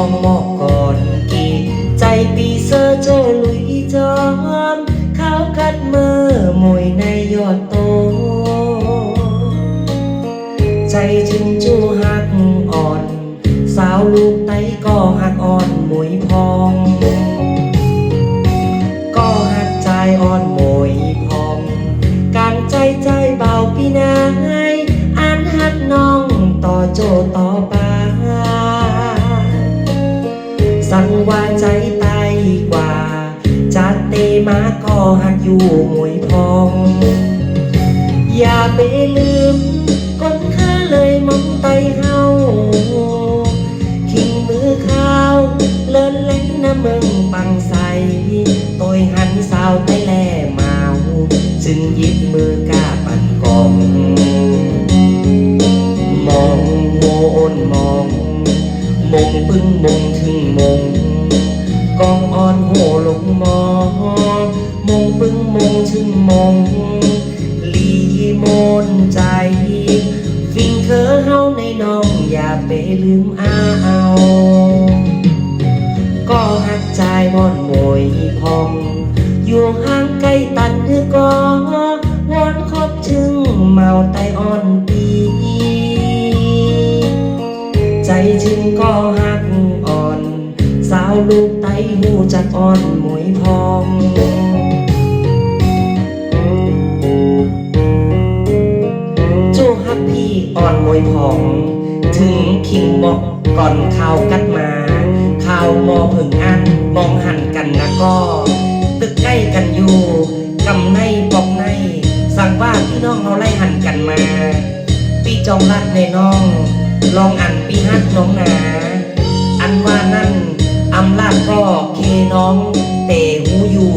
องมอกก่อนกินใจปีเสอร์โจลุยจอมเขาวกัดเมื่อมวยในยอดโต ใจจึงจูหักอ่อน สาวลูกไตก็หักอ่อนมวยพอง ก็หักใจอ่อนมวยพองการใจใจเบาพี่นายอันหักน้องต่อโจต่อไป ใจตายกว่า จัดเตมาก็หักอยู่หมวยพอง อย่าไปลืมคนข้าเลยมองไตเฮาขิงมือข้าวเลินเล่นนะมึงปังใสตอยหันสาวไตแล่เมาจึงยิบมือกาปันกอง มองโหนมอง มงปึ้งมงถึงมง องอ่อนโหลงมองมงปึ้งมงถึงมงลีมนใจ ฟิงเคอเฮาในน้องอย่าไปลืมอ้าก็หักใจมอนมวยพอง อยู่ห่างไกลตันคือก็วอนคบจึงเมาไตอ่อนปี ใจจึงก็หัก สาวลูกไตหูจักอ่อนมวยพองจูฮักพี่อ่อนมวยพอง ถึงคิงบอกก่อนข่าวกัดมาข่าวมอผึ่งอันมองหันกันนะก็ ตึกใกล้กันอยู่กำในบอกในสั่งว่าพี่น้องเราไล่หันกันมาปีจอมรัดในน้อง ลองอ่านปีฮักน้องหนา อันว่านั่นำลาดก็เคน้องเตหูอยู่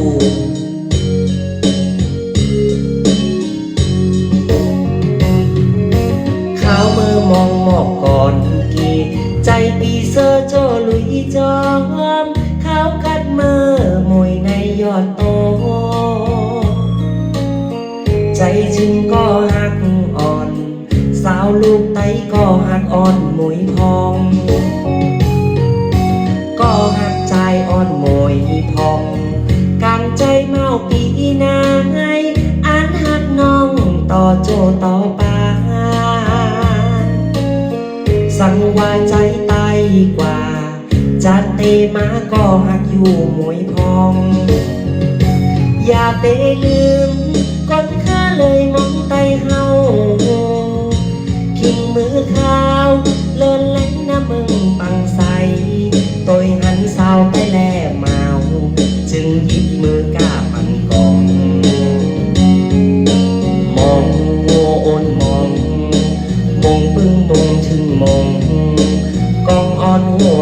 เขามือมองหมอกก่อนกีใจปีเซอร์โจลุยจอมเขากัดมือมวยในยอดโต ใจจึงก็หักอ่อน สาวลูกไตก็หักอ่อนมวยพอง โจต่อปาสั่งว่าใจตายกว่า จัดเตมาก็หักอยู่หมวยพอง อย่าไปลืม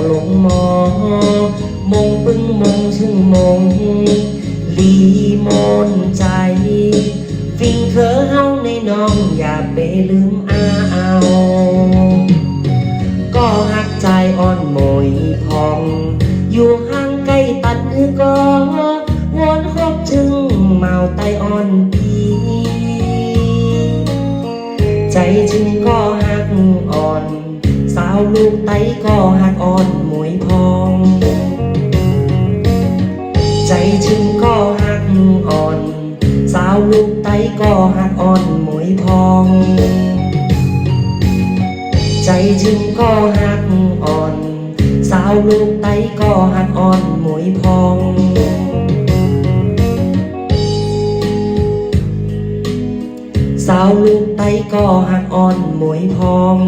หลงมอมองปึ้งมองถึงมองลีมนใจฟิงเคอเฮาในน้องอย่าไปลืมอ้าก็หักใจอ่อนโมยพอง อยู่ห่างไกลตัดคือก็วนคบจึงเมาไตอ่อนปีใจจึงก็หักอ่อนาวลูกไตก็หักอ่อนหมวยพอง ใจจึงก็หักอ่อน สาวลูกไตก็หักอ่อนหมวยพอง ใจจึงก็หักอ่อน สาวลูกไตก็หักอ่อนหมวยพองสาวลูกไตก็หักอ่อนหมวยพอง